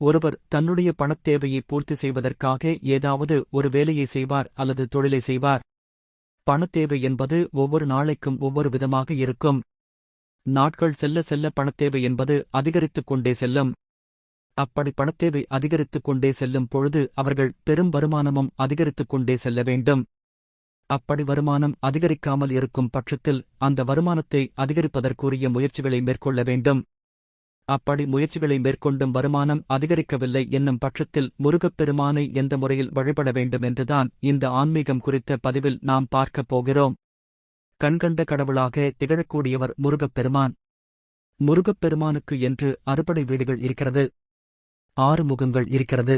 ஒருவர் தன்னுடைய பணத் தேவையை பூர்த்தி செய்வதற்காக ஏதாவது ஒரு வேலையை செய்வார் அல்லது தொழிலை செய்வார். பணத் தேவை என்பது ஒவ்வொரு நாளைக்கும் ஒவ்வொரு விதமாக இருக்கும். நாட்கள் செல்ல செல்ல பணத்தேவை என்பது அதிகரித்துக் கொண்டே செல்லும். அப்படி பணத்தேவை அதிகரித்துக் கொண்டே செல்லும் பொழுது அவர்கள் பெரும் வருமானமும் அதிகரித்துக் கொண்டே செல்ல வேண்டும். அப்படி வருமானம் அதிகரிக்காமல் இருக்கும் பட்சத்தில் அந்த வருமானத்தை அதிகரிப்பதற்குரிய முயற்சிகளை மேற்கொள்ள வேண்டும். அப்படி முயற்சிகளை மேற்கொண்டும் வருமானம் அதிகரிக்கவில்லை என்னும் பட்சத்தில் முருகப்பெருமானை எந்த முறையில் வழிபட வேண்டும் என்றுதான் இந்த ஆன்மீகம் குறித்த பதிவில் நாம் பார்க்கப் போகிறோம். கண்கண்ட கடவுளாக திகழக்கூடியவர் முருகப்பெருமான். முருகப்பெருமானுக்கு என்று அறுபடை வீடுகள் இருக்கிறது. ஆறு முகங்கள் இருக்கிறது.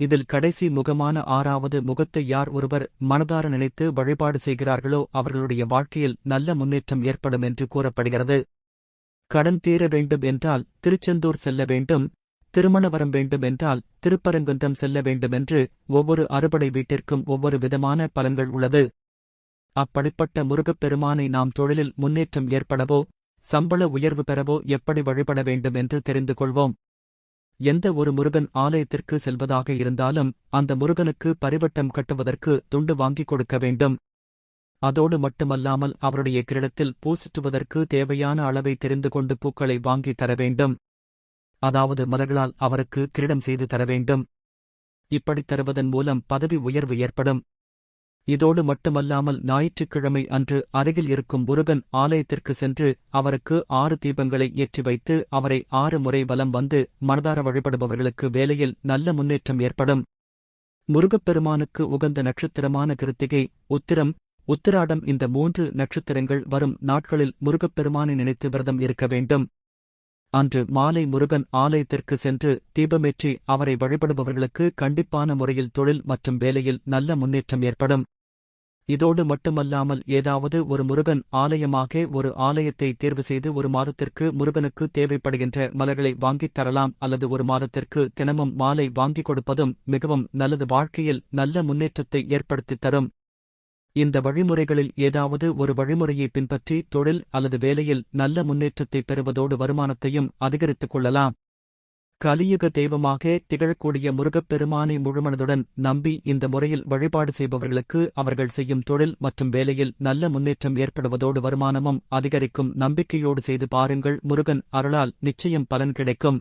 இதில் கடைசி முகமான ஆறாவது முகத்தை யார் ஒருவர் மனதார நினைத்து வழிபாடு செய்கிறார்களோ அவர்களுடைய வாழ்க்கையில் நல்ல முன்னேற்றம் ஏற்படும் என்று கூறப்படுகிறது. கடன் தீர வேண்டும் என்றால் திருச்செந்தூர் செல்ல வேண்டும் திருமண வரம் வேண்டும் என்றால் திருப்பரங்குன்றம் செல்ல வேண்டுமென்று ஒவ்வொரு அறுபடை வீட்டிற்கும் ஒவ்வொரு விதமான பலன்கள் உள்ளது. அப்படிப்பட்ட முருகப்பெருமானை நாம் தொழிலில் முன்னேற்றம் ஏற்படவோ சம்பள உயர்வு பெறவோ எப்படி வழிபட வேண்டும் என்று தெரிந்து கொள்வோம். எந்த ஒரு முருகன் ஆலயத்திற்கு செல்வதாக இருந்தாலும் அந்த முருகனுக்கு பரிவட்டம் கட்டுவதற்கு துண்டு வாங்கிக் கொடுக்க வேண்டும். அதோடு மட்டுமல்லாமல் அவருடைய கிரீடத்தில் பூசிட்டுவதற்கு தேவையான அளவை தெரிந்து கொண்டு பூக்களை வாங்கி தர வேண்டும். அதாவது மலர்களால் அவருக்கு கிரீடம் செய்து தர வேண்டும். இப்படித் தருவதன் மூலம் பதவி உயர்வு ஏற்படும். இதோடு மட்டுமல்லாமல் ஞாயிற்றுக்கிழமை அன்று அருகில் இருக்கும் முருகன் ஆலயத்திற்கு சென்று அவருக்கு ஆறு தீபங்களை ஏற்றி வைத்து அவரை ஆறு முறை வலம் வந்து மனதார வழிபடுபவர்களுக்கு வேலையில் நல்ல முன்னேற்றம் ஏற்படும். முருகப்பெருமானுக்கு உகந்த நட்சத்திரமான கிருத்திகை உத்திரம் உத்திராடம் இந்த மூன்று நட்சத்திரங்கள் வரும் நாட்களில் முருகப்பெருமானை நினைத்து விரதம் இருக்க வேண்டும். அன்று மாலை முருகன் ஆலயத்திற்கு சென்று தீபமேற்றி அவரை வழிபடுபவர்களுக்கு கண்டிப்பான முறையில் தொழில் மற்றும் வேலையில் நல்ல முன்னேற்றம் ஏற்படும். இதோடு மட்டுமல்லாமல் ஏதாவது ஒரு முருகன் ஆலயமாக ஒரு ஆலயத்தை தேர்வு செய்து ஒரு மாதத்திற்கு முருகனுக்கு தேவைப்படுகின்ற மலர்களை வாங்கித் தரலாம் அல்லது ஒரு மாதத்திற்கு தினமும் மாலை வாங்கிக் கொடுப்பதும் மிகவும் நல்லது. வாழ்க்கையில் நல்ல முன்னேற்றத்தை ஏற்படுத்தித் தரும். இந்த வழிமுறைகளில் ஏதாவது ஒரு வழிமுறையை பின்பற்றி தொழில் அல்லது வேலையில் நல்ல முன்னேற்றத்தை பெறுவதோடு வருமானத்தையும் அதிகரித்துக் கொள்ளலாம். கலியுக தெய்வமாக திகழக்கூடிய முருகப்பெருமானை முழுமனதுடன் நம்பி இந்த முறையில் வழிபாடு செய்பவர்களுக்கு அவர்கள் செய்யும் தொழில் மற்றும் வேலையில் நல்ல முன்னேற்றம் ஏற்படுவதோடு வருமானமும் அதிகரிக்கும் நம்பிக்கையோடு செய்து பாருங்கள் முருகன் அருளால் நிச்சயம் பலன் கிடைக்கும்.